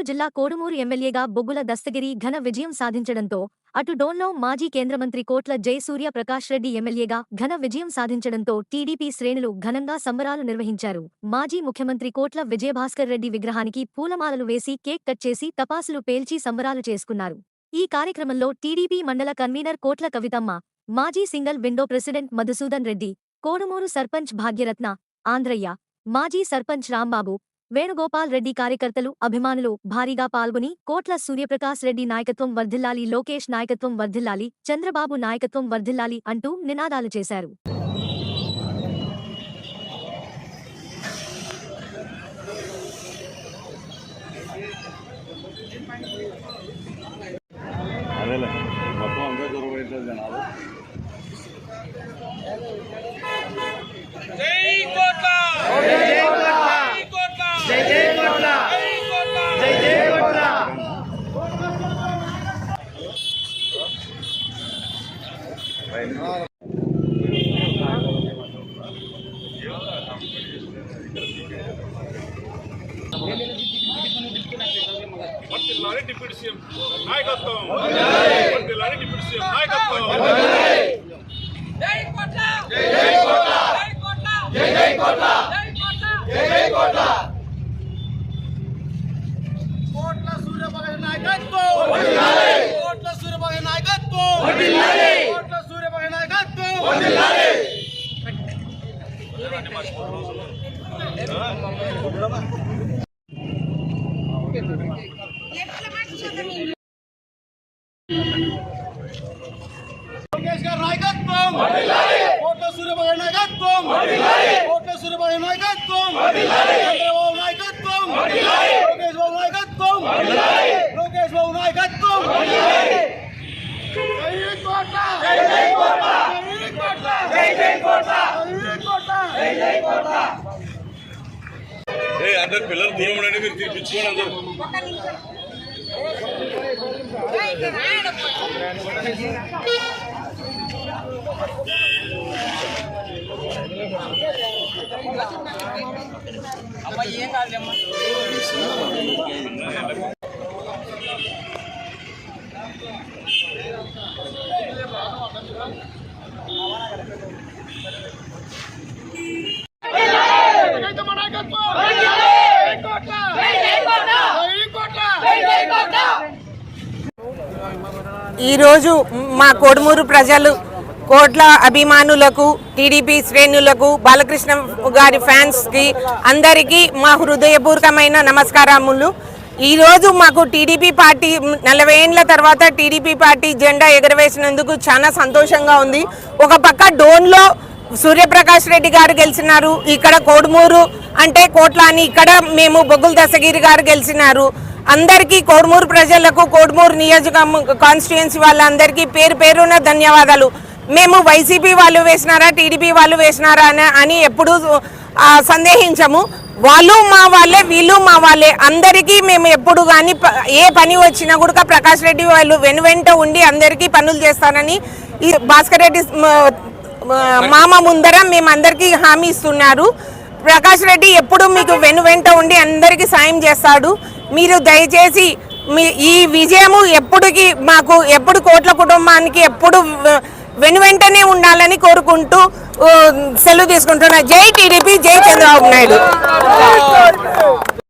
నెల్లూరు జిల్లా కోడుమూరు ఎమ్మెల్యేగా బొగ్గుల దస్తగిరి ఘన విజయం సాధించడంతో అటు డోన్లో మాజీ కేంద్ర మంత్రి కోట్ల జయసూర్య ప్రకాష్ రెడ్డి ఎమ్మెల్యేగా ఘన విజయం సాధించడంతో టీడీపీ శ్రేణులు ఘనంగా సంబరాలు నిర్వహించారు. మాజీ ముఖ్యమంత్రి కోట్ల విజయభాస్కర్ రెడ్డి విగ్రహానికి పూలమాలలు వేసి కేక్ కట్ చేసి తపాసులు పేల్చి సంబరాలు చేసుకున్నారు. ఈ కార్యక్రమంలో టీడీపీ మండల కన్వీనర్ కోట్ల కవితమ్మ మాజీ single window president Madhusudan Reddy Kodumur sarpanch Bhagyaratna Andhraiah మాజీ సర్పంచ్ రాంబాబు వేణుగోపాల్ రెడ్డి కార్యకర్తలు అభిమానులు భారీగా పాల్గొని కోట్ల సూర్యప్రకాశ్ రెడ్డి నాయకత్వం వర్ధిల్లాలి లోకేష్ నాయకత్వం వర్ధిల్లాలి చంద్రబాబు నాయకత్వం వర్ధిల్లాలి అంటూ నినాదాలు చేశారు అదేలే మొత్తం అంతా దూరం అవుతుంది జనాలు జై కోట్ల జై కోట్ల జై జై కోట్ల జై కోట్ల జై జై కోట్ల వర్తిల్లాలి డిప్యూటీ సీఎం నాయకత్వం వర్తిల్లాలి డిప్యూటీ సీఎం నాయకత్వం జై కోట్ల జై జై కోట్ల జై కోట్ల జై జై కోట్ల జై కోట్ల జై జై కోట్ల కోట్ల సూర్యబాబు నాయకత్వం వర్ధిల్లాలి కోట్ల సూర్యబాబు నాయకత్వం వర్ధిల్లాలి కోట్ల సూర్యబాబు నాయకత్వం వర్ధిల్లాలి లోకేష్ గారి నాయకత్వం! కోట్ల సూర్యబాబు నాయకత్వం కోట్ల సూర్యబాబు నాయకత్వం చంద్రబాబు నాయకత్వం లోకేష్ బాబు నాయకత్వం లోకేష్ బాబు నాయకత్వం జై కోట్ల జై జై కోట్ల జై కోట్ల జై జై కోట్ల జై కోట్ల జై జై కోట్ల ఏ అందరు పిల్లలు దూరం ఉండండి మీరు తీర్పించుకోండి అందరు. అందరూ ఏం నాయకత్వం జై కోట్ల జై జై కోట్ల జై కోట్ల జై జై కోట్ల ఈరోజు మా కోడుమూరు ప్రజలు కోట్ల అభిమానులకు టీడీపీ శ్రేణులకు బాలకృష్ణ గారి ఫ్యాన్స్కి అందరికీ మా హృదయపూర్వకమైన నమస్కారములు. ఈరోజు మాకు టీడీపీ పార్టీ నలభై ఏండ్ల తర్వాత టీడీపీ పార్టీ జెండా ఎగరవేసినందుకు చాలా సంతోషంగా ఉంది. ఒక పక్క డోన్లో సూర్యప్రకాష్ రెడ్డి గారు గెలిచినారు ఇక్కడ కోడుమూరు అంటే కోట్ల అని ఇక్కడ మేము బొగ్గుల దశగిరి గారు గెలిచినారు. అందరికీ కోడుమూరు ప్రజలకు కోడుమూరు నియోజక కాన్స్టిట్యుయెన్సీ వాళ్ళందరికీ పేరు పేరున ధన్యవాదాలు. మేము వైసీపీ వాళ్ళు వేసినారా టీడీపీ వాళ్ళు వేసినారా అని ఎప్పుడూ సందేహించము. వాళ్ళు మా వాళ్ళే వీళ్ళు మా వాళ్ళే. అందరికీ మేము ఎప్పుడు కానీ ఏ పని వచ్చినా కూడా ప్రకాష్ రెడ్డి వాళ్ళు వెను వెంట ఉండి అందరికీ పనులు చేస్తారని ఈ భాస్కర్ రెడ్డి మామ ముందర మేము అందరికీ హామీ ఇస్తున్నారు. ప్రకాష్ రెడ్డి ఎప్పుడు మీకు వెను వెంట ఉండి అందరికీ సాయం చేస్తాడు. మీరు దయచేసి మీ ఈ విజయము ఎప్పటికి మాకు ఎప్పుడు కోట్ల కుటుంబానికి ఎప్పుడు వెను వెంటనే ఉండాలని కోరుకుంటూ సెలవు తీసుకుంటున్నా. జై టీడీపీ జై చంద్రబాబు నాయుడు.